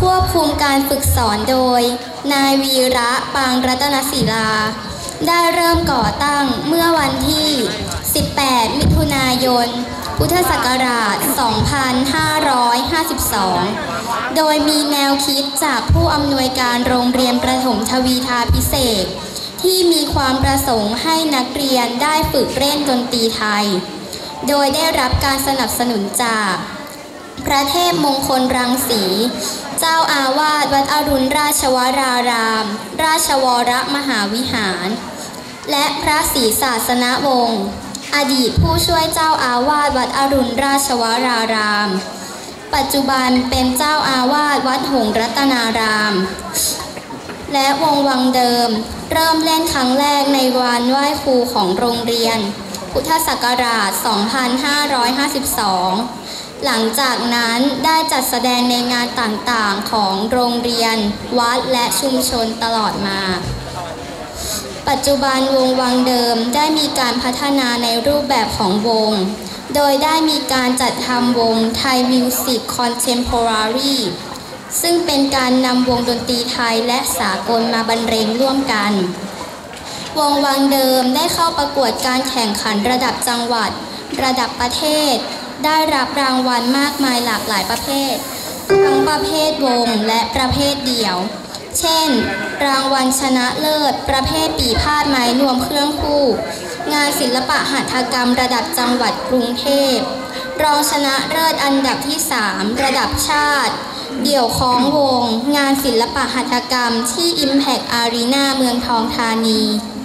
ควบคุมการฝึกสอนโดย นายวีระปางรัตนศิลา ได้เริ่มก่อตั้งเมื่อวันที่ 18 มิถุนายน พุทธศักราช 2552 โดยมีแนวคิดจากผู้อำนวยการโรงเรียนประถมทวีทาพิเศษ ที่มีความประสงค์ให้นักเรียนได้ฝึกเล่นดนตรีไทย โดยได้รับการสนับสนุนจาก พระเทพมงคลรังสี เจ้าอาวาสวัดอรุณราชวราราม ราชวรมหาวิหาร และพระศรีศาสนวงศ์อดีตผู้ช่วยเจ้าอาวาสวัดอรุณราชวราราม ปัจจุบันเป็นเจ้าอาวาสวัดหงรัตนาราม และวงวังเดิม เริ่มเล่นครั้งแรกในวันไหว้ครูของโรงเรียน พุทธศักราช 2552 หลังจากนั้นได้จัดแสดงในงานต่างๆของโรงเรียน วัดและชุมชนตลอดมาปัจจุบันวงวังเดิมได้มีการพัฒนาในรูปแบบของวง โดยได้มีการจัดทำวงไทยมิวสิกคอนเทม p o r a r y ซึ่งเป็นการนำวงดนตรีไทยและสากลมาบรรเลงร่วมกัน วงวังเดิมได้เข้าประกวดการแข่งขันระดับจังหวัด ระดับประเทศ ได้รับรางวัลมากมายหลากหลายประเภท ทั้งประเภทวงและประเภทเดี่ยว เช่น รางวัลชนะเลิศ ประเภทปีพาดไม้รวมเครื่องคู่ งานศิลปะหัตถกรรมระดับจังหวัดกรุงเทพ รองชนะเลิศอันดับที่ 3 ระดับชาติ เดี่ยวคล้องวง งานศิลปะหัตถกรรมที่ Impact Arena เมืองทองธานี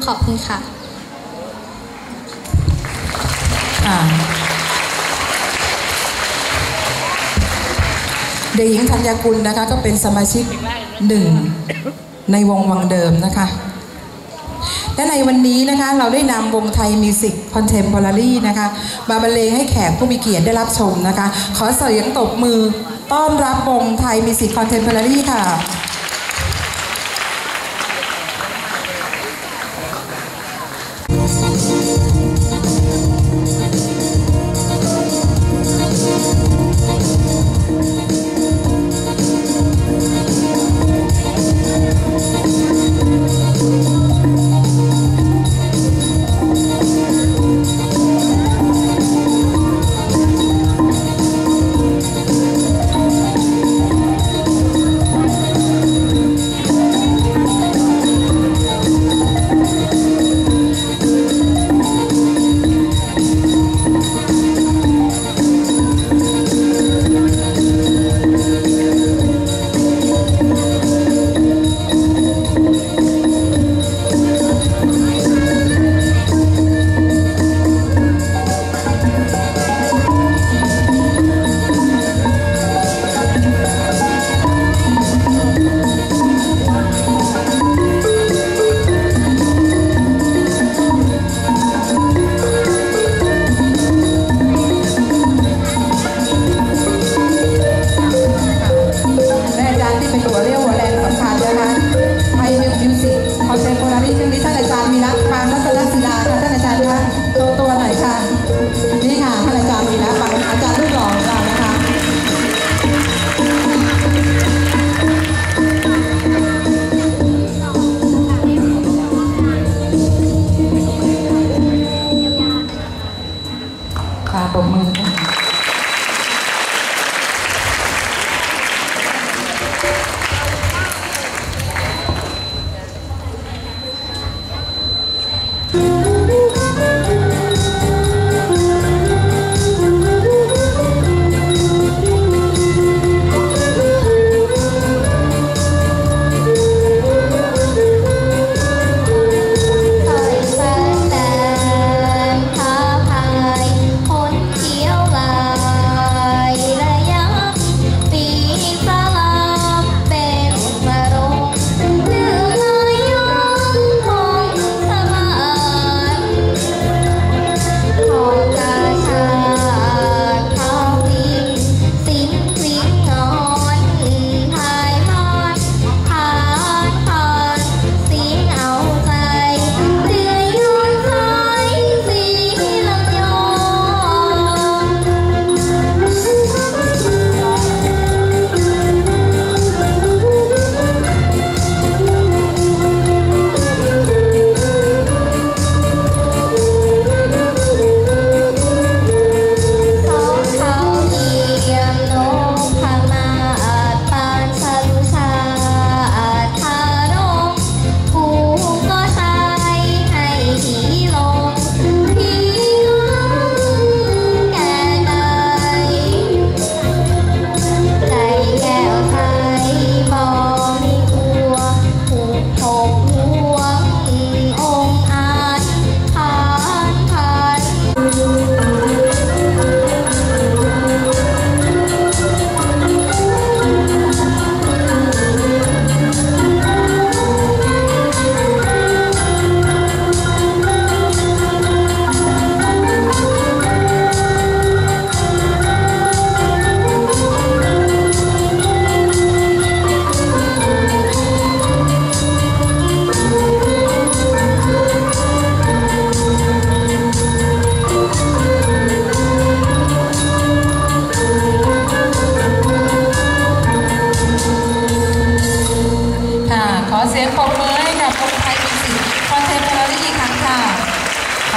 ขอบคุณค่ะ เด็กหญิงธัญกุลนะคะก็เป็นสมาชิกหนึ่งในวงวังเดิมนะคะ และในวันนี้นะคะเราได้นำวงไทยมิวสิกคอนเทมพอร์รี่นะคะมาบรรเลงให้แขกผู้มีเกียรติได้รับชมนะคะ ขอเสียงตบมือต้อนรับวงไทยมิวสิกคอนเทมพอร์รี่ค่ะ 嗯。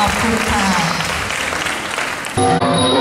อบคุณค่ะ